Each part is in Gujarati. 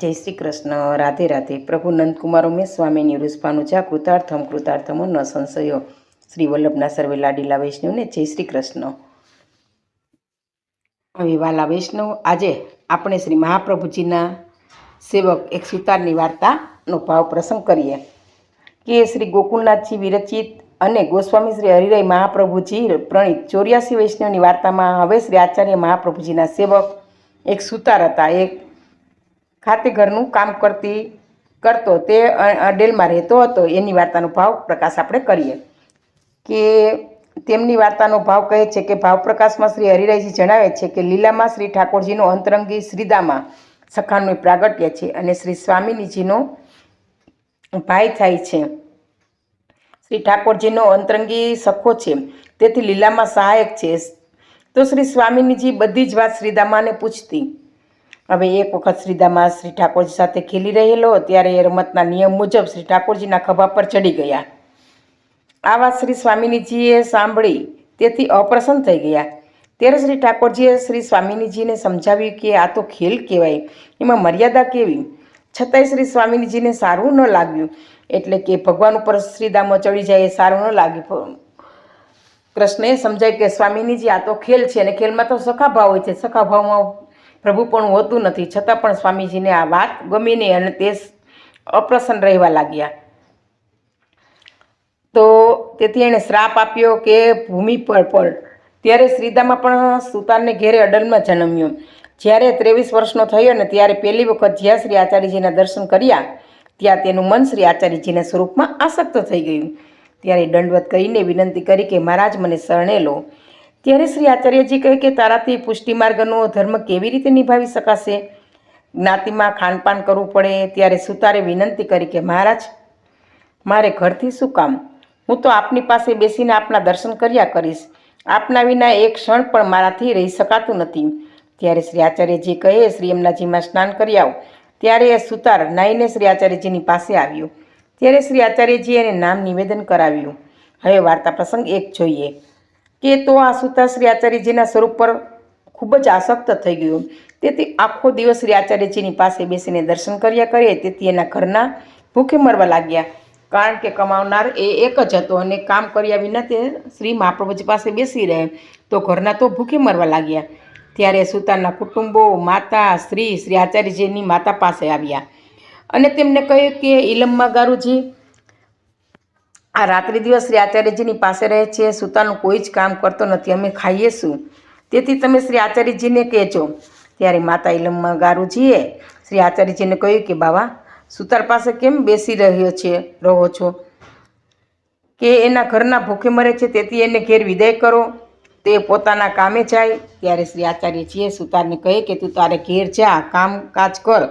જય શ્રી કૃષ્ણ. રાધે રાધે. પ્રભુ નંદકુમાર ઉમેશ સ્વામીની રૂસપાનુજા કૃતાર્થમ કૃતાર્થમ ન સંશયો. શ્રી વલ્લભના સર્વે લાડીલા વૈષ્ણવને જય શ્રી કૃષ્ણ. હવે વાલા વૈષ્ણવ, આજે આપણે શ્રી મહાપ્રભુજીના સેવક એક સુતારની વાર્તાનો ભાવ પ્રસંગ કરીએ. કે શ્રી ગોકુલનાથજી વિરચિત અને ગોસ્વામી શ્રી હરિરાય મહાપ્રભુજી પ્રણીત ચોર્યાસી વૈષ્ણવની વાર્તામાં હવે શ્રી આચાર્ય મહાપ્રભુજીના સેવક એક સુતાર હતા. એક ખાતે ઘરનું કામ કરતી, કરતો, તે અડેલમાં રહેતો હતો. એની વાર્તાનો ભાવ પ્રકાશ આપણે કરીએ. કે તેમની વાર્તાનો ભાવ કહે છે કે ભાવ પ્રકાશમાં શ્રી હરિરાયજી જણાવે છે કે લીલામાં શ્રી ઠાકોરજીનો અંતરંગી શ્રીદામાં સખાનું પ્રાગટ્ય છે અને શ્રી સ્વામિનીજીનો ભાઈ થાય છે. શ્રી ઠાકોરજીનો અંતરંગી સખો છે. તેથી લીલામાં સહાયક છે. તો શ્રી સ્વામિનીજી બધી જ વાત શ્રીદામાને પૂછતી. હવે એક વખત શ્રીદામા શ્રી ઠાકોરજી સાથે ખેલી રહેલો, ત્યારે એ રમતના નિયમ મુજબ શ્રી ઠાકોરજીના ખભા પર ચડી ગયા. આ વાત શ્રી સ્વામિનીજીએ સાંભળી તેથી અપ્રસન્ન થઈ ગયા. ત્યારે શ્રી ઠાકોરજીએ શ્રી સ્વામિનીજીને સમજાવ્યું કે આ તો ખેલ કહેવાય, એમાં મર્યાદા કેવી? છતાંય શ્રી સ્વામિનીજીને સારું ન લાગ્યું, એટલે કે ભગવાન ઉપર શ્રીદામો ચડી જાય એ સારું ન લાગ્યું. કૃષ્ણએ સમજાય કે સ્વામિનીજી આ તો ખેલ છે અને ખેલમાં તો સખા ભાવ હોય છે સખા ભાવમાં પ્રભુ પણ હોતું નથી. છતાં પણ સ્વામીજીને આ વાત ગમી નહીં અને તે અપ્રસન્ન રહેવા લાગ્યા. તો તેથી એણે શ્રાપ આપ્યો કે ભૂમિ પર પડ. ત્યારે શ્રીદામાં પણ સુતારને ઘેરે અડલમાં જન્મ્યો. જ્યારે ત્રેવીસ વર્ષનો થયો ને ત્યારે પહેલી વખત જ્યાં શ્રી આચાર્યજીના દર્શન કર્યા, ત્યાં તેનું મન શ્રી આચાર્યજીના સ્વરૂપમાં આસક્ત થઈ ગયું. ત્યારે દંડવત કરીને વિનંતી કરી કે, મહારાજ, મને શરણે લો. ત્યારે શ્રી આચાર્યજી કહે કે તારાથી પુષ્ટિ માર્ગનો ધર્મ કેવી રીતે નિભાવી શકાશે? જ્ઞાતિમાં ખાનપાન કરવું પડે, ત્યારે સુતારે વિનંતી કરી કે, મહારાજ, મારે ઘરથી શું કામ? હું તો આપની પાસે બેસીને આપના દર્શન કર્યા કરીશ. આપના વિના એક ક્ષણ પણ મારાથી રહી શકાતું નથી. ત્યારે શ્રી આચાર્યજી કહે, શ્રી એમનાજીમાં સ્નાન કરી આવો. ત્યારે એ સુતાર નાઈને શ્રી આચાર્યજીની પાસે આવ્યો. ત્યારે શ્રી આચાર્યજીએ એને નામ નિવેદન કરાવ્યું. હવે વાર્તા પ્રસંગ એક જોઈએ. કે તો આ સુતા શ્રી આચાર્યજીના સ્વરૂપ પર ખૂબ જ આસક્ત થઈ ગયો. તેથી આખો દિવસ શ્રી આચાર્યજીની પાસે બેસીને દર્શન કર્યા કરે, તેથી એના ઘરના ભૂખે મરવા લાગ્યા. કારણ કે કમાવનાર એ એક જ હતો અને કામ કર્યા વિના તે શ્રી મહાપ્રભુજી પાસે બેસી રહે તો ઘરના તો ભૂખે મરવા લાગ્યા. ત્યારે સુતારના કુટુંબો, માતા શ્રી શ્રી આચાર્યજીની માતા પાસે આવ્યા. અને તેમને કહ્યું કે ઇલમ્મા ગારુજી આ રાત્રિ દિવસ શ્રી આચાર્યજીની પાસે રહે છે, સૂતાનું કોઈ જ કામ કરતો નથી, અમે ખાઈએ શું? તેથી તમે શ્રી આચાર્યજીને કહેજો. ત્યારે માતા ઇલમમાં ગારુજીએ શ્રી આચાર્યજીને કહ્યું કે, બાવા, સુતાર પાસે કેમ બેસી રહ્યો છે, રહો છો? કે એના ઘરના ભૂખે મરે છે, તેથી એને ઘેર વિદાય કરો. તે પોતાના કામે જાય, ત્યારે શ્રી આચાર્યજીએ સુતારને કહે કે, તું તારે ઘેર જા કામ કાજ કર.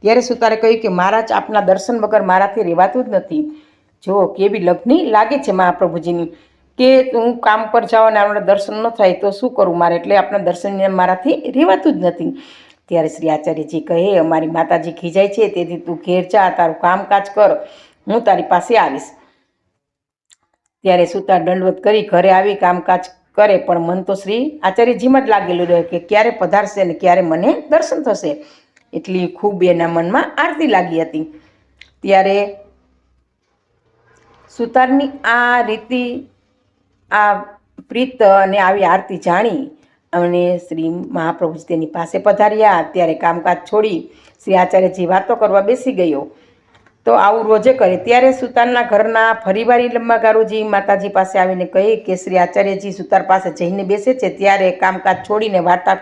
ત્યારે સુતારે કહ્યું કે, મહારાજ, આપના દર્શન વગર મારાથી રહેવાતું જ નથી. જો કેવી લગ્ની લાગે છે મહાપ્રભુજીની? કે હું કામ પર જાઉં અને આપણે દર્શન ન થાય તો શું કરું મારે? એટલે આપણા દર્શન મારાથી રહેવાતું જ નથી. ત્યારે શ્રી આચાર્યજી કહે, અમારી માતાજી ખીજાય છે, તેથી તું ઘેર જા, તારું કામકાજ કર, હું તારી પાસે આવીશ. ત્યારે સુતા દંડવત કરી ઘરે આવી કામકાજ કરે, પણ મન તો શ્રી આચાર્યજીમાં જ લાગેલું રહે કે ક્યારે પધારશે ને ક્યારે મને દર્શન થશે. એટલી ખૂબ એના મનમાં આરતી લાગી હતી. ત્યારે સુતારની આ રીતિ, આ પ્રીત અને આવી આરતી જાણી અને શ્રી મહાપ્રભુજી તેની પાસે પધાર્યા. ત્યારે કામકાજ છોડી શ્રી આચાર્યજી વાતો કરવા બેસી ગયો. તો આવું રોજે કરે. ત્યારે સુતારના ઘરના ફરીવારી લંબાગારુજી માતાજી પાસે આવીને કહે કે શ્રી આચાર્યજી સુતાર પાસે જઈને બેસે છે. ત્યારે કામકાજ છોડીને વાર્તા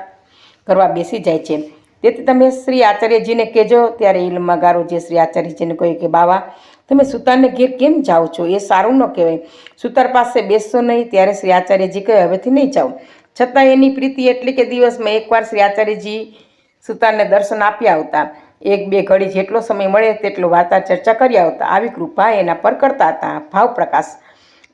કરવા બેસી જાય છે. તેથી તમે શ્રી આચાર્યજીને કહેજો. ત્યારે એ ગારુજીએ શ્રી આચાર્યજીને કહ્યું કે, બાવા તમે સુતારને ઘેર કેમ જાઓ છો? એ સારું ન કહેવાય. સુતાર પાસે બેસશો નહીં, ત્યારે શ્રી આચાર્યજી કહે, હવેથી નહીં જાઓ છતાં એની પ્રીતિ એટલી કે દિવસમાં એકવાર શ્રી આચાર્યજી સુતારને દર્શન આપ્યા આવતા. એક બે ઘડી જેટલો સમય મળે, તેટલો વાર્તા ચર્ચા કર્યા આવતા. આવી કૃપા એના પર કરતા હતા. ભાવ પ્રકાશ.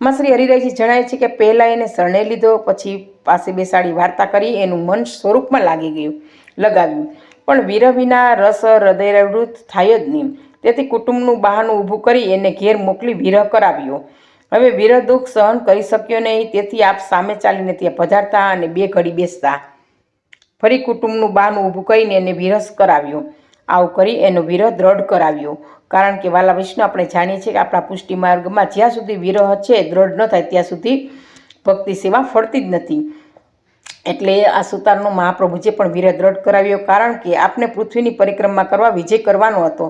માં શ્રી હરિરાયજી જણાય છે કે પહેલાં એને શરણે લીધો, પછી પાસે બેસાડી વાર્તા કરી, એનું મન સ્વરૂપમાં લાગી ગયું, લગાવ્યું. પણ વીર વિના રસ હૃદયવૃત થાય જ નહીં. તેથી કુટુંબનું બહાનું ઊભું કરી એને ઘેર મોકલી વિરહ કરાવ્યો. હવે વિરહ દુઃખ સહન કરી શક્યો નહીં, તેથી આપ સામે ચાલીને ત્યાં પધારતા અને બે ઘડી બેસતા. ફરી કુટુંબનું બહાનું ઊભું કરીને એને વિરસ કરાવ્યો. આવું કરી એનો વિરહ દ્રઢ કરાવ્યો. કારણ કે વાલા વિષ્ણુ આપણે જાણીએ છીએ કે આપણા પુષ્ટિ માર્ગમાં જ્યાં સુધી વિરહ છે, દ્રઢ ન થાય ત્યાં સુધી ભક્તિ સેવા ફળતી જ નથી. એટલે આ સુતારનો મહાપ્રભુજે પણ વિરહ દ્રઢ કરાવ્યો. કારણ કે આપને પૃથ્વીની પરિક્રમા કરવા, વિજય કરવાનો હતો.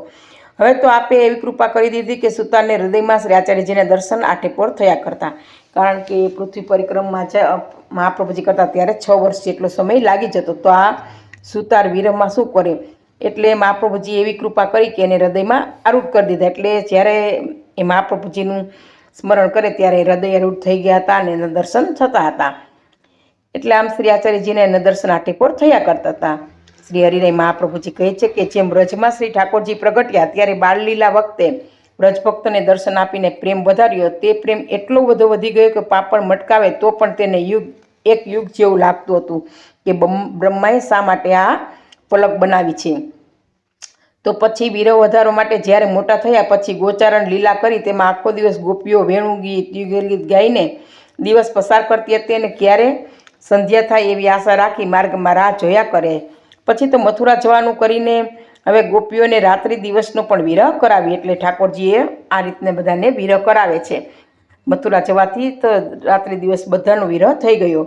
હવે તો આપે એવી કૃપા કરી દીધી કે સુતારને હૃદયમાં શ્રી આચાર્યજીના દર્શન આઠેપોર થયા કરતા. કારણ કે પૃથ્વી પરિક્રમમાં છે મહાપ્રભુજી કરતા ત્યારે છ વર્ષ જેટલો સમય લાગી જતો. તો આ સુતાર વિરહમાં શું કરે એટલે મહાપ્રભુજી એવી કૃપા કરી કે એને હૃદયમાં આરૂઢ કરી દીધા. એટલે જ્યારે એ મહાપ્રભુજીનું સ્મરણ કરે ત્યારે હૃદય આરૂઢ થઈ ગયા હતા અને દર્શન થતા હતા. એટલે આમ શ્રી આચાર્યજીને દર્શન આટેપોર થયા કરતા હતા. શ્રી હરિને મહાપ્રભુજી કહે છે કે જેમ વ્રજમાં શ્રી ઠાકોરજી પ્રગટ્યા ત્યારે બાળલીલા વખતે વ્રજભક્તને દર્શન આપીને પ્રેમ વધાર્યો. તે પ્રેમ એટલો બધો વધી ગયો કે પાપણ મટકાવે તો પણ તેને યુગ, એક યુગ જેવું લાગતું હતું કે બ્રહ્માએ શા માટે આ પલક બનાવી છે? તો પછી વીરવ વધારો માટે જ્યારે મોટા થયા પછી ગોચારણ લીલા કરી તેમાં આખો દિવસ ગોપીઓ વેણુ ગીત ગીત ગાઈને દિવસ પસાર કરતી હતી અને ક્યારે સંધ્યા થાય એવી આશા રાખી માર્ગમાં રાહ જોયા કરે. પછી તો મથુરા જવાનું કરીને હવે ગોપીઓને રાત્રિ દિવસનો પણ વિરહ કરાવી એટલે ઠાકોરજીએ આ રીતને બધાને વિરહ કરાવે છે. મથુરા જવાથી તો રાત્રિ દિવસ બધાનો વિરહ થઈ ગયો.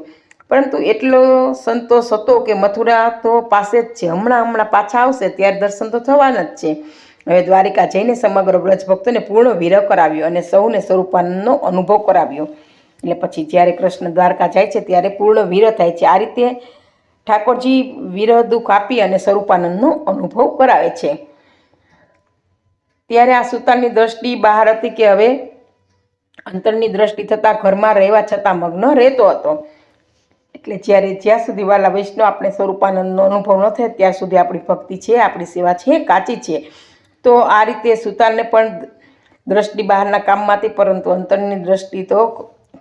પરંતુ એટલો સંતોષ હતો કે મથુરા તો પાસે જ છે. હમણાં હમણાં પાછા આવશે. ત્યારે દર્શન તો થવાના જ છે. હવે દ્વારિકા જઈને સમગ્ર વ્રજ ભક્તોને પૂર્ણ વિરહ કરાવ્યો અને સૌને સ્વરૂપાનંદનો અનુભવ કરાવ્યો. એટલે પછી જ્યારે કૃષ્ણ દ્વારકા જાય છે, ત્યારે પૂર્ણ વિરહ થાય છે. આ રીતે ઠાકોરજી વિરહ દુઃખ આપી અને સ્વરૂપાનંદનો અનુભવ કરાવે છે. ત્યારે આ સુતારની દ્રષ્ટિ બહાર હતી કે હવે અંતરની દ્રષ્ટિ થતાં ઘરમાં રહેવા છતાં મગ્ન રહેતો હતો. એટલે જ્યારે જ્યાં સુધી વાલા વૈષ્ણવ આપણે સ્વરૂપાનંદનો અનુભવ ન થાય ત્યાં સુધી આપણી ભક્તિ છે, આપણી સેવા છે, કાચી છે. તો આ રીતે સુતારને પણ દ્રષ્ટિ બહારના કામમાંથી પરંતુ અંતરની દ્રષ્ટિ તો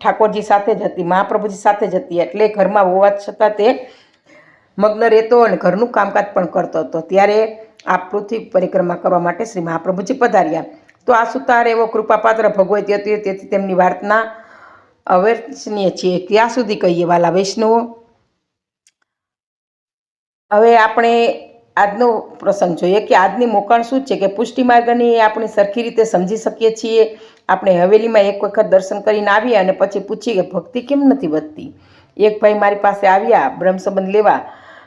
ઠાકોરજી સાથે જ હતી, મહાપ્રભુજી સાથે જ હતી. એટલે ઘરમાં હોવા છતાં તે મગ્ન રહેતો અને ઘરનું કામકાજ પણ કરતો હતો. ત્યારે આ પૃથ્વી પરિક્રમા કરવા માટે શ્રી મહાપ્રભુજી પધાર્યા. તો આ સુતાર એવો કૃપાપાત્ર ભગવતી હતી તેથી તેમની વાર્તના અવર્ચનીય છીએ. ત્યાં સુધી કહીએ, વાલા વૈષ્ણવો. હવે આપણે આજનો પ્રસંગ જોઈએ કે આજની મોકાણ શું છે કે પુષ્ટિ માર્ગની આપણે સરખી રીતે સમજી શકીએ છીએ. આપણે હવેલીમાં એક વખત દર્શન કરીને આવીએ અને પછી પૂછીએ કે ભક્તિ કેમ નથી વધતી? એક ભાઈ મારી પાસે આવ્યા બ્રહ્મ સંબંધ લેવા.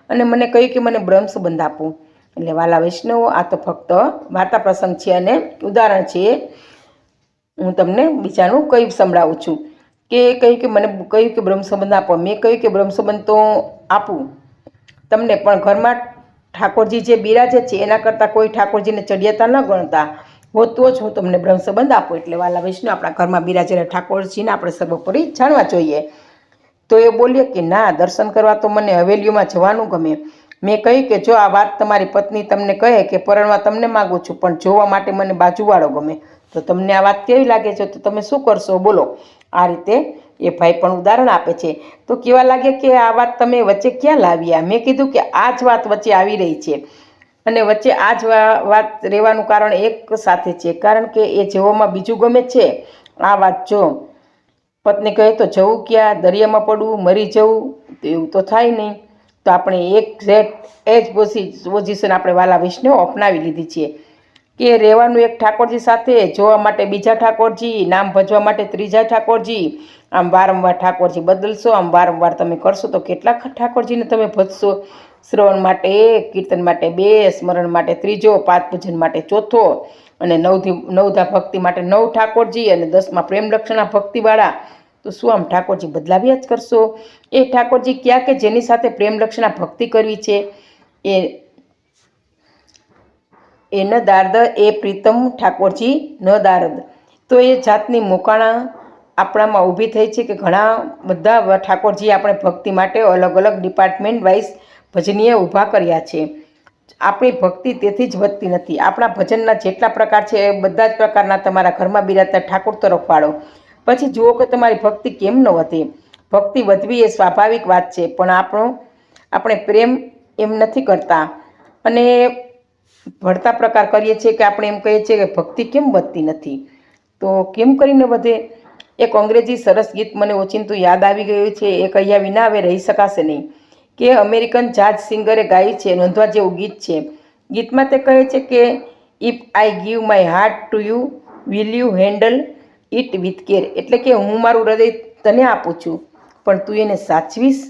અને મને કહ્યું કે મને બ્રહ્મ સંબંધ આપો. એટલે વાલા વૈષ્ણવો, આ તો ફક્ત વાર્તા પ્રસંગ છે અને ઉદાહરણ છે. હું તમને બીજાનું કઈ સંભળાવું છું. કે કહ્યું કે મને કહ્યું કે બ્રહ્મ સંબંધ આપો. મેં કહ્યું કે બ્રહ્મ સંબંધ તો આપું. તમને પણ ઘરમાં ઠાકોરજી જે બિરાજે છે, એના કરતાં કોઈ ઠાકોરજીને ચડિયાતા ન ગણતા. હોત તો જ હું તમને બ્રહ્મ સંબંધ આપું. એટલે વાલા વૈષ્ણવ આપણા ઘરમાં બિરાજેલા ઠાકોરજીને આપણે સર્વોપરી જાણવા જોઈએ. તો એ બોલ્યો કે, ના, દર્શન કરવા તો મને હવેલીઓમાં જવાનું ગમે. મેં કહ્યું કે, જો આ વાત તમારી પત્ની તમને કહે કે પરણવા તમને માગું છું, પણ જોવા માટે મને બાજુવાળો ગમે. તો તમને આ વાત કેવી લાગે છે? તો તમે શું કરશો? બોલો. આ રીતે એ ભાઈ પણ ઉદાહરણ આપે છે. તો કેવા લાગે કે, આ વાત તમે વચ્ચે ક્યાં લાવ્યા મેં કીધું કે, આ જ વાત વચ્ચે આવી રહી છે. અને વચ્ચે આ જ વાત રહેવાનું કારણ એક સાથે છે. કારણ કે એ જોવામાં બીજું ગમે છે. આ વાત જો પત્ની કહે તો જવું ક્યાં? દરિયામાં પડવું, મરી જવું? તો એવું તો થાય નહીં. તો આપણે એક ઝેટ એ જ પોઝિશન આપણે વાલા વિષ્ણુ અપનાવી લીધી છે. કે રહેવાનું એક ઠાકોરજી સાથે, જોવા માટે બીજા ઠાકોરજી, નામ ભજવા માટે ત્રીજા ઠાકોરજી. આમ વારંવાર ઠાકોરજી બદલશો, આમ વારંવાર તમે કરશો તો કેટલા ઠાકોરજીને તમે ભજશો. શ્રવણ માટે એક, કીર્તન માટે બે, સ્મરણ માટે ત્રીજો પાંચ પૂજન માટે ચોથો અને નવથી, નવધા ભક્તિ માટે નવ ઠાકોરજી અને દસમાં પ્રેમ લક્ષણા ભક્તિવાળા. તો શું આમ ઠાકોરજી બદલાવ્યા જ કરશો? એ ઠાકોરજી ક્યાં કે જેની સાથે પ્રેમલક્ષણા ભક્તિ કરવી છે? એ એ ન દારદ, એ પ્રીતમ ઠાકોરજી ન દારદ. તો એ જાતની મોકાણા આપણામાં ઊભી થઈ છે કે ઘણા બધા ઠાકોરજી આપણે ભક્તિ માટે અલગ અલગ ડિપાર્ટમેન્ટ વાઇઝ ભજનીય ઊભા કર્યા છે. આપણી ભક્તિ તેથી જ વધતી નથી. આપણા ભજનના જેટલા પ્રકાર છે એ બધા જ પ્રકારના તમારા ઘરમાં બિરાજતા ઠાકોર તરફ વાળો. પછી જુઓ કે તમારી ભક્તિ કેમ ન વધે. ભક્તિ વધવી એ સ્વાભાવિક વાત છે, પણ આપણો, આપણે પ્રેમ એમ નથી કરતા. અને ભળતા પ્રકાર કરીએ છીએ કે આપણે એમ કહીએ છીએ કે ભક્તિ કેમ વધતી નથી. તો કેમ કરીને વધે? એક અંગ્રેજી સરસ ગીત મને ઓચિંતું યાદ આવી ગયું છે, એ કહ્યા વિના હવે રહી શકાશે નહીં. કે અમેરિકન જાજ સિંગરે ગાયું છે, નોંધવા જેવું ગીત છે. ગીતમાં તે કહે છે કે if I give my heart to you will you handle it with care. એટલે કે હું મારું હૃદય તને આપું છું. પણ તું એને સાચવીશ?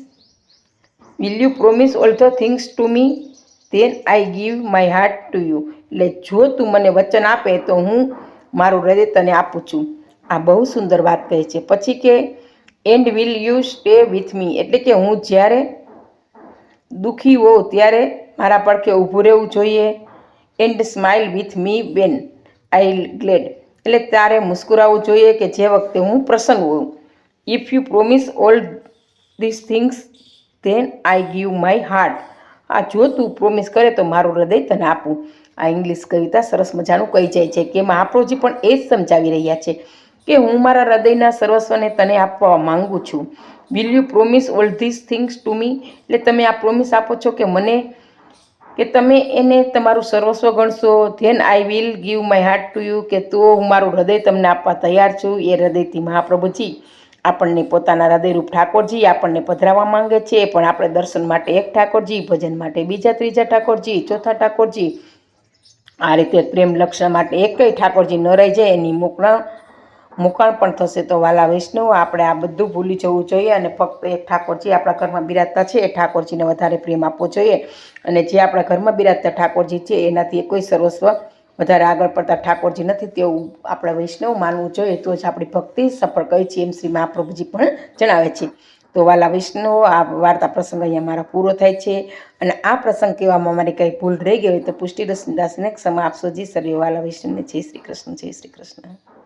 Will you promise all the things to me then I give my heart to you એટલે જો તું મને વચન આપે તો હું મારું હૃદય તને આપું છું. આ બહુ સુંદર વાત કહે છે. પછી કે and will you stay with me એટલે કે હું જ્યારે દુઃખી હોઉં ત્યારે મારા પડખે ઊભું રહેવું જોઈએ. And smile with me when I glad એટલે તારે મુસ્કુરાવવું જોઈએ કે જે વખતે હું પ્રસન્ન હોઉં. If you promise all this things then I give my heart આ જો તું પ્રોમિસ કરે તો મારું હૃદય તને આપું. આ ઇંગ્લિશ કવિતા સરસ મજાનું કહી જાય છે કે આપણોજી પણ એ જ સમજાવી રહ્યા છે કે હું મારા હૃદયના સર્વસ્વને તને આપવા માંગુ છું. Will you promise all this things to me એટલે તમે આ પ્રોમિસ આપો છો કે મને કે તમે એને તમારું સર્વસ્વ ગણશો then I will give my heart to you કે તો હું મારું હૃદય તમને આપવા તૈયાર છું. એ હૃદયથી મહાપ્રભુજી આપણને પોતાના હૃદયરૂપ ઠાકોરજી આપણને પધરાવવા માંગે છે. પણ આપણે દર્શન માટે એક ઠાકોરજી, ભજન માટે બીજા ત્રીજા ઠાકોરજી, ચોથા ઠાકોરજી, આ રીતે પ્રેમ લક્ષણ માટે એકય ઠાકોરજી ન રહી જાય, એની મોકળા મુકાણ પણ થશે. તો વાલા વૈષ્ણવ આપણે આ બધું ભૂલી જવું જોઈએ અને ફક્ત એક ઠાકોરજી આપણા ઘરમાં બિરાજતા છે, એ ઠાકોરજીને વધારે પ્રેમ આપવો જોઈએ. અને જે આપણા ઘરમાં બિરાજતા ઠાકોરજી છે, એનાથી કોઈ સર્વસ્વ વધારે આગળ પડતા ઠાકોરજી નથી. તેવું આપણે વૈષ્ણવ માનવું જોઈએ. તો જ આપણી ભક્તિ સફળ કહી છે એમ શ્રી મહાપ્રભુજી પણ જણાવે છે. તો વાલા વૈષ્ણવ આ વાર્તા પ્રસંગ અહીંયા મારો પૂરો થાય છે. અને આ પ્રસંગ કહેવામાં મારી કંઈ ભૂલ રહી ગઈ હોય તો પુષ્ટિ દાસને ક્ષમા આપશો. જી સર્વે વાલા વિષ્ણુને. જય શ્રી કૃષ્ણ, જય શ્રી કૃષ્ણ.